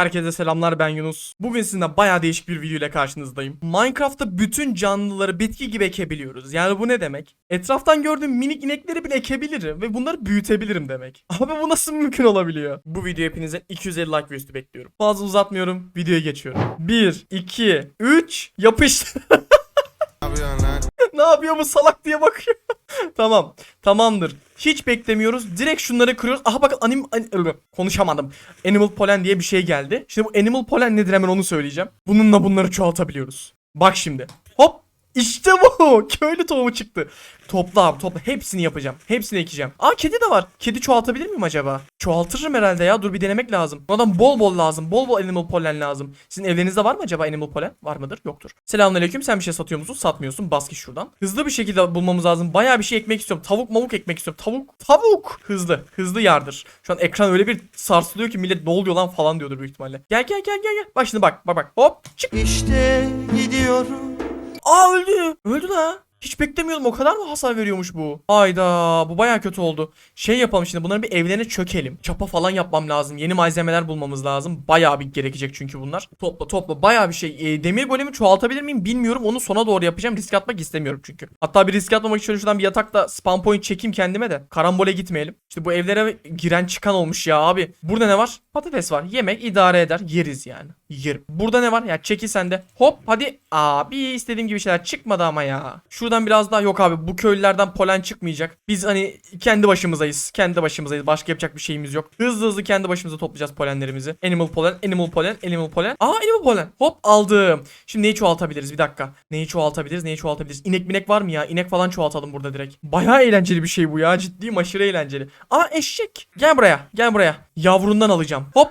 Herkese selamlar ben Yunus. Bugün sizinle baya değişik bir video ile karşınızdayım. Minecraft'ta bütün canlıları bitki gibi ekebiliyoruz. Yani bu ne demek? Etraftan gördüğüm minik inekleri bile ekebilirim ve bunları büyütebilirim demek. Abi bu nasıl mümkün olabiliyor? Bu video hepinizden 250 like ve üstü bekliyorum. Fazla uzatmıyorum videoya geçiyorum. 1, 2, 3 yapış. Ne yapıyor bu salak diye bakıyor. tamam. Tamamdır. Hiç beklemiyoruz. Direkt şunları kırıyoruz. Aha bakın anim, an- konuşamadım. Animal pollen diye bir şey geldi. Şimdi bu animal pollen nedir hemen onu söyleyeceğim. Bununla bunları çoğaltabiliyoruz. Bak şimdi. Hop. İşte bu. Köylü tohumu çıktı. Topla abi topla. Hepsini yapacağım. Hepsini ekeceğim. Aa kedi de var. Kedi çoğaltabilir miyim acaba? Çoğaltırım herhalde ya. Dur bir denemek lazım. Bundan bol bol lazım. Bol bol animal pollen lazım. Sizin evlerinizde var mı acaba animal pollen? Var mıdır? Yoktur. Selamünaleyküm. Sen bir şey satıyor musun? Satmıyorsun. Bas git şuradan. Hızlı bir şekilde bulmamız lazım. Bayağı bir şey ekmek istiyorum. Tavuk mavuk ekmek istiyorum. Tavuk. Tavuk. Hızlı. Hızlı yardır. Şu an ekran öyle bir sarsılıyor ki millet ne oluyor lan falan diyordur büyük ihtimalle. Gel gel gel gel gel. Bak şimdi bak. Bak bak. Hop. Çık. İşte gidiyorum. Aa öldü. Öldü la. Hiç beklemiyordum o kadar mı hasar veriyormuş bu? Hayda bu baya kötü oldu. Şey yapalım şimdi bunların bir evlerine çökelim. Çapa falan yapmam lazım. Yeni malzemeler bulmamız lazım. Baya bir gerekecek çünkü bunlar. Topla topla baya bir şey. E, demir golemi çoğaltabilir miyim bilmiyorum. Onu sona doğru yapacağım. Risk atmak istemiyorum çünkü. Hatta bir risk atmamak için şöyle şuradan bir yatakta spawn point çekeyim kendime de. Karambole gitmeyelim. İşte bu evlere giren çıkan olmuş ya abi. Burada ne var? Patates var. Yemek idare eder. Yeriz yani. Yerim. Burada ne var? Ya çekil sen de. Hop hadi. Abi istediğim gibi şeyler çıkmadı ama ya. Şuradan biraz daha yok abi. Bu köylülerden polen çıkmayacak. Biz hani kendi başımızayız. Kendi başımızayız. Başka yapacak bir şeyimiz yok. Hızlı hızlı kendi başımıza toplayacağız polenlerimizi. Animal polen, animal polen, animal polen. Aa animal polen. Hop aldım. Şimdi neyi çoğaltabiliriz? Bir dakika. Neyi çoğaltabiliriz? Neyi çoğaltabiliriz? İnek minek var mı ya? İnek falan çoğaltalım burada direkt. Bayağı eğlenceli bir şey bu ya. Ciddiyim aşırı eğlenceli. Aa eşek. Gel buraya. Gel buraya. Yavrundan alacağım. Hop.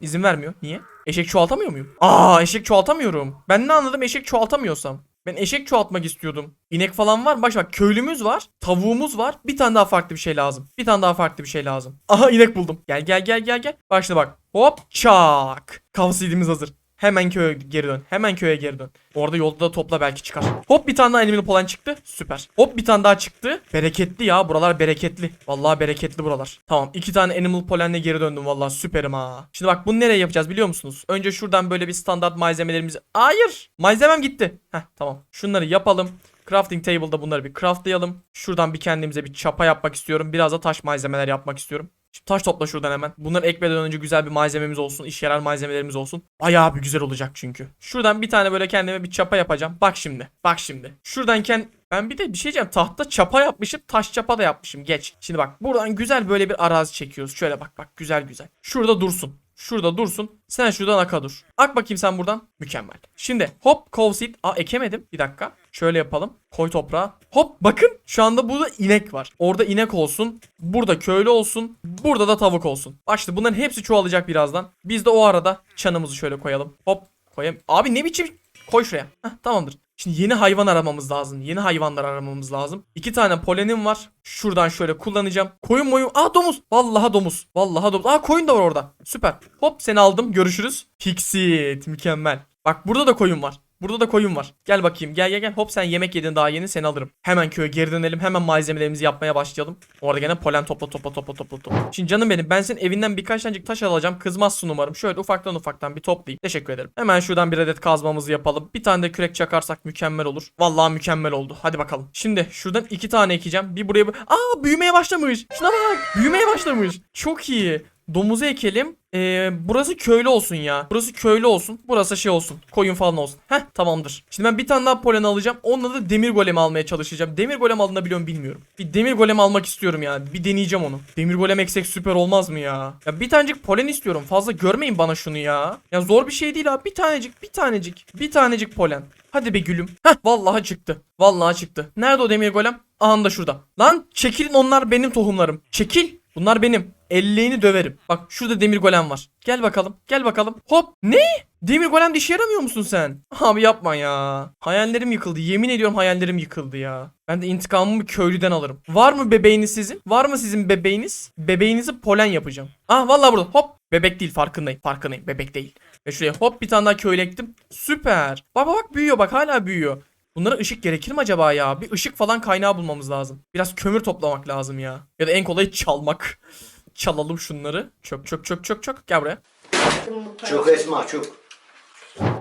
İzin vermiyor. Niye? Eşek çoğaltamıyor muyum? Aa eşek çoğaltamıyorum. Ben ne anladım eşek çoğaltamıyorsam? Ben eşek çoğaltmak istiyordum. İnek falan var? Bak bak köylümüz var. Tavuğumuz var. Bir tane daha farklı bir şey lazım. Bir tane daha farklı bir şey lazım. Aha inek buldum. Gel gel gel gel gel. Şimdi bak. Hop çak. Kavsidimiz hazır. Hemen köye geri dön. Hemen köye geri dön. Orada yolda da topla belki çıkar. Hop bir tane daha animal pollen çıktı. Süper. Hop bir tane daha çıktı. Bereketli ya. Buralar bereketli. Vallahi bereketli buralar. Tamam. iki tane animal pollenle geri döndüm. Vallahi süperim ha. Şimdi bak bunu nereye yapacağız biliyor musunuz? Önce şuradan böyle bir standart malzemelerimizi... Hayır. Malzemem gitti. Heh tamam. Şunları yapalım. Crafting table'da bunları bir craftlayalım. Şuradan bir kendimize bir çapa yapmak istiyorum. Biraz da taş malzemeler yapmak istiyorum. Şimdi taş topla şuradan hemen. Bunları ekmeden önce güzel bir malzememiz olsun. işe yarar malzemelerimiz olsun. Bayağı bir güzel olacak çünkü. Şuradan bir tane böyle kendime bir çapa yapacağım. Bak şimdi. Bak şimdi. Şuradan kend... Ben bir de bir şey diyeceğim. Tahta çapa yapmışım. Taş çapa da yapmışım. Geç. Şimdi bak. Buradan güzel böyle bir arazi çekiyoruz. Şöyle bak bak. Güzel güzel. Şurada dursun. Şurada dursun. Sen şuradan aka dur. Ak bakayım sen buradan. Mükemmel. Şimdi hop seed. Aa ekemedim. Bir dakika. Şöyle yapalım. Koy toprağa. Hop bakın. Şu anda burada inek var. Orada inek olsun. Burada köylü olsun. Burada da tavuk olsun. İşte bunların hepsi çoğalacak birazdan. Biz de o arada çanımızı şöyle koyalım. Hop koyayım. Abi ne biçim koy şuraya. Heh, tamamdır. Şimdi yeni hayvan aramamız lazım. Yeni hayvanlar aramamız lazım. İki tane polenim var. Şuradan şöyle kullanacağım. Koyun moyun. Aa domuz. Vallahi domuz. Vallahi domuz. Aa koyun da var orada. Süper. Hop seni aldım. Görüşürüz. Pixit. Mükemmel. Bak burada da koyun var. Burada da koyun var. Gel bakayım. Gel gel gel. Hop sen yemek yedin daha yeni seni alırım. Hemen köye geri dönelim. Hemen malzemelerimizi yapmaya başlayalım. Orada gene polen topla topla topla topla topla. Şimdi canım benim ben senin evinden birkaç tanecik taş alacağım. Kızmazsın umarım. Şöyle ufaktan ufaktan bir toplayayım. Teşekkür ederim. Hemen şuradan bir adet kazmamızı yapalım. Bir tane de kürek çakarsak mükemmel olur. Vallahi mükemmel oldu. Hadi bakalım. Şimdi şuradan iki tane ekeceğim. Bir buraya... Aa büyümeye başlamış. Şuna bak. Büyümeye başlamış. Çok iyi. Domuzu ekelim. Ee, burası köylü olsun ya. Burası köylü olsun. Burası şey olsun. Koyun falan olsun. Heh tamamdır. Şimdi ben bir tane daha polen alacağım. Onunla da demir golem almaya çalışacağım. Demir golem alınabiliyor bilmiyorum. Bir demir golem almak istiyorum ya. Bir deneyeceğim onu. Demir golem eksek süper olmaz mı ya? Ya bir tanecik polen istiyorum. Fazla görmeyin bana şunu ya. Ya zor bir şey değil abi. Bir tanecik, bir tanecik. Bir tanecik polen. Hadi be gülüm. Heh vallahi çıktı. Vallahi çıktı. Nerede o demir golem? Aha da şurada. Lan çekilin onlar benim tohumlarım. Çekil. Bunlar benim. Elleğini döverim. Bak şurada demir golem var. Gel bakalım. Gel bakalım. Hop. Ne? Demir golem işe yaramıyor musun sen? Abi yapma ya. Hayallerim yıkıldı. Yemin ediyorum hayallerim yıkıldı ya. Ben de intikamımı köylüden alırım. Var mı bebeğiniz sizin? Var mı sizin bebeğiniz? Bebeğinizi polen yapacağım. Ah vallahi burada. Hop. Bebek değil farkındayım. Farkındayım. Bebek değil. Ve şuraya hop bir tane daha köylü ektim. Süper. Bak bak büyüyor bak hala büyüyor. Bunlara ışık gerekir mi acaba ya? Bir ışık falan kaynağı bulmamız lazım. Biraz kömür toplamak lazım ya. Ya da en kolayı çalmak. Çalalım şunları. Çök çök çök çök çök. Gel buraya. Çok Esma çok.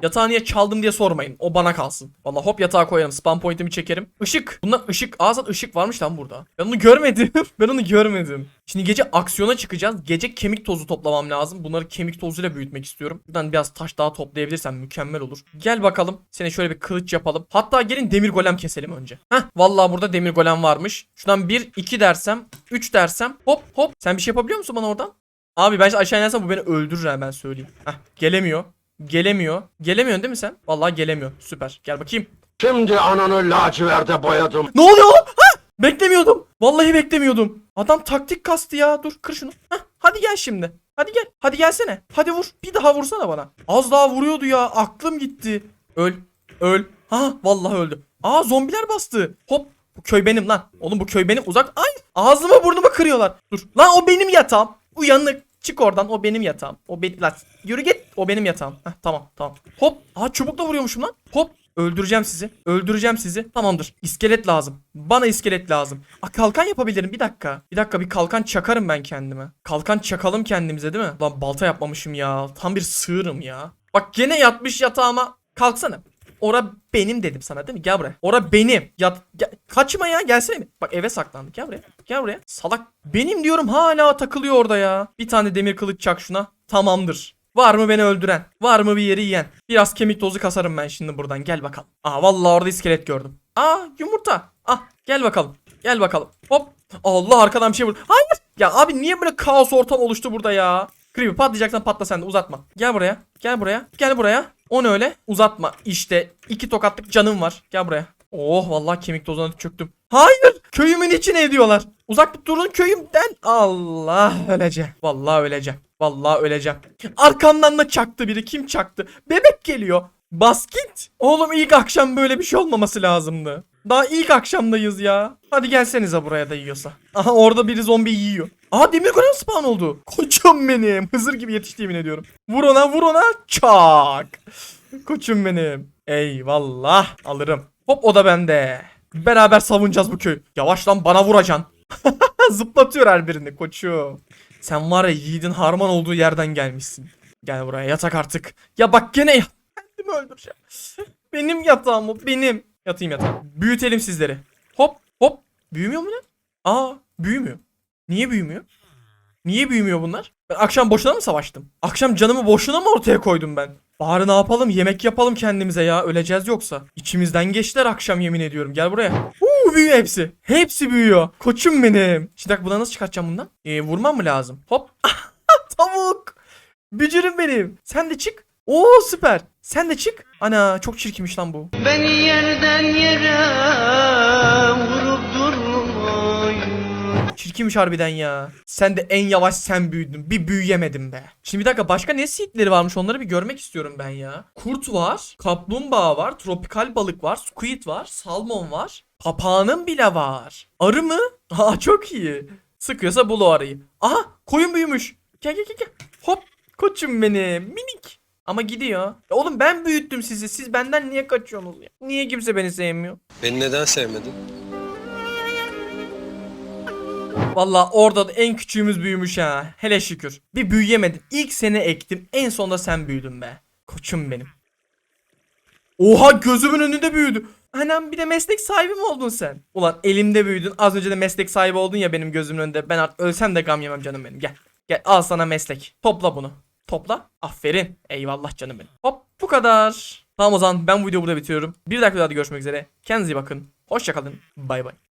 Yatağı niye çaldım diye sormayın. O bana kalsın. Valla hop yatağa koyarım. Spam point'imi çekerim. Işık. Bunda ışık. Aa ışık varmış lan burada. Ben onu görmedim. ben onu görmedim. Şimdi gece aksiyona çıkacağız. Gece kemik tozu toplamam lazım. Bunları kemik tozuyla büyütmek istiyorum. Buradan biraz taş daha toplayabilirsem mükemmel olur. Gel bakalım. Seni şöyle bir kılıç yapalım. Hatta gelin demir golem keselim önce. Heh. Vallahi burada demir golem varmış. Şuradan 1, 2 dersem, 3 dersem. Hop hop. Sen bir şey yapabiliyor musun bana oradan? Abi ben aşağı inersem bu beni öldürür ben söyleyeyim. Heh. Gelemiyor. Gelemiyor. Gelemiyorsun değil mi sen? Vallahi gelemiyor. Süper. Gel bakayım. Şimdi ananı laciverde boyadım. Ne oluyor? Ha! Beklemiyordum. Vallahi beklemiyordum. Adam taktik kastı ya. Dur kır şunu. Hah, hadi gel şimdi. Hadi gel. Hadi gelsene. Hadi vur. Bir daha vursana bana. Az daha vuruyordu ya. Aklım gitti. Öl. Öl. Ha vallahi öldü. Aa zombiler bastı. Hop. Bu köy benim lan. Oğlum bu köy benim. Uzak. Ay ağzımı burnumu kırıyorlar. Dur. Lan o benim yatağım. Uyanık. Çık oradan. O benim yatağım. O benim. Lan yürü git. O benim yatağım. Heh, tamam tamam. Hop. Aa çubukla vuruyormuşum lan. Hop. Öldüreceğim sizi. Öldüreceğim sizi. Tamamdır. İskelet lazım. Bana iskelet lazım. Aa, kalkan yapabilirim. Bir dakika. Bir dakika bir kalkan çakarım ben kendime. Kalkan çakalım kendimize değil mi? Lan balta yapmamışım ya. Tam bir sığırım ya. Bak gene yatmış yatağıma. Kalksana. Ora benim dedim sana değil mi? Gel buraya. Ora benim. Yat. Gel- Kaçma ya gelsene mi? Bak eve saklandık. Gel buraya. Gel buraya. Salak. Benim diyorum hala takılıyor orada ya. Bir tane demir kılıç çak şuna. Tamamdır. Var mı beni öldüren? Var mı bir yeri yiyen? Biraz kemik tozu kasarım ben şimdi buradan. Gel bakalım. Aa vallahi orada iskelet gördüm. Aa yumurta. Ah gel bakalım. Gel bakalım. Hop. Allah arkadan bir şey vur. Hayır. Ya abi niye böyle kaos ortam oluştu burada ya? Creeper patlayacaksan patla sen de uzatma. Gel buraya. Gel buraya. Gel buraya. O ne öyle? Uzatma. İşte iki tokatlık canım var. Gel buraya. Oh vallahi kemik tozuna çöktüm. Hayır. Köyümün içine ediyorlar. Uzak durun köyümden. Allah öleceğim. Vallahi öleceğim. Vallahi öleceğim. Arkamdan da çaktı biri. Kim çaktı? Bebek geliyor. Bas git. Oğlum ilk akşam böyle bir şey olmaması lazımdı. Daha ilk akşamdayız ya. Hadi gelsenize buraya da yiyorsa. Aha orada biri zombi yiyor. Aha demir golem spawn oldu. Koçum benim. Hızır gibi yetişti yemin ediyorum. Vur ona vur ona. Çak. Koçum benim. Eyvallah. Alırım. Hop o da bende. Beraber savunacağız bu köy. Yavaş lan bana vuracaksın. Zıplatıyor her birini koçum. Sen var ya yiğidin harman olduğu yerden gelmişsin. Gel buraya yatak artık. Ya bak gene yat. Kendimi öldüreceğim. Benim yatağım o benim. Yatayım yatağa. Büyütelim sizleri. Hop hop. Büyümüyor mu lan? Aa büyümüyor. Niye büyümüyor? Niye büyümüyor bunlar? Ben akşam boşuna mı savaştım? Akşam canımı boşuna mı ortaya koydum ben? Bari ne yapalım? Yemek yapalım kendimize ya. Öleceğiz yoksa. İçimizden geçtiler akşam yemin ediyorum. Gel buraya. Uuu büyüyor hepsi. Hepsi büyüyor. Koçum benim. Şimdi bak buna nasıl çıkartacağım bundan? Ee, vurmam mı lazım? Hop. Tavuk. Bücürüm benim. Sen de çık. Oo süper. Sen de çık. Ana çok çirkinmiş lan bu. Beni yerden yere durmayın Çirkinmiş harbiden ya. Sen de en yavaş sen büyüdün. Bir büyüyemedin be. Şimdi bir dakika başka ne seedleri varmış onları bir görmek istiyorum ben ya. Kurt var. Kaplumbağa var. Tropikal balık var. Squid var. Salmon var. Papağanın bile var. Arı mı? Aa çok iyi. Sıkıyorsa bul o arıyı. Aha koyun büyümüş. Gel gel gel gel. Hop koçum benim. Minik. Ama gidiyor. Ya oğlum ben büyüttüm sizi. Siz benden niye kaçıyorsunuz ya? Niye kimse beni sevmiyor? Beni neden sevmedin? Valla orada da en küçüğümüz büyümüş ha. Hele şükür. Bir büyüyemedin. İlk sene ektim. En sonunda sen büyüdün be. Koçum benim. Oha gözümün önünde büyüdü. Anam bir de meslek sahibi mi oldun sen? Ulan elimde büyüdün. Az önce de meslek sahibi oldun ya benim gözümün önünde. Ben artık ölsem de gam yemem canım benim. Gel. Gel al sana meslek. Topla bunu. Topla. Aferin. Eyvallah canım benim. Hop bu kadar. Tamam o zaman ben bu videoyu burada bitiriyorum. Bir dahaki videoda görüşmek üzere. Kendinize iyi bakın. Hoşçakalın. Bay bay.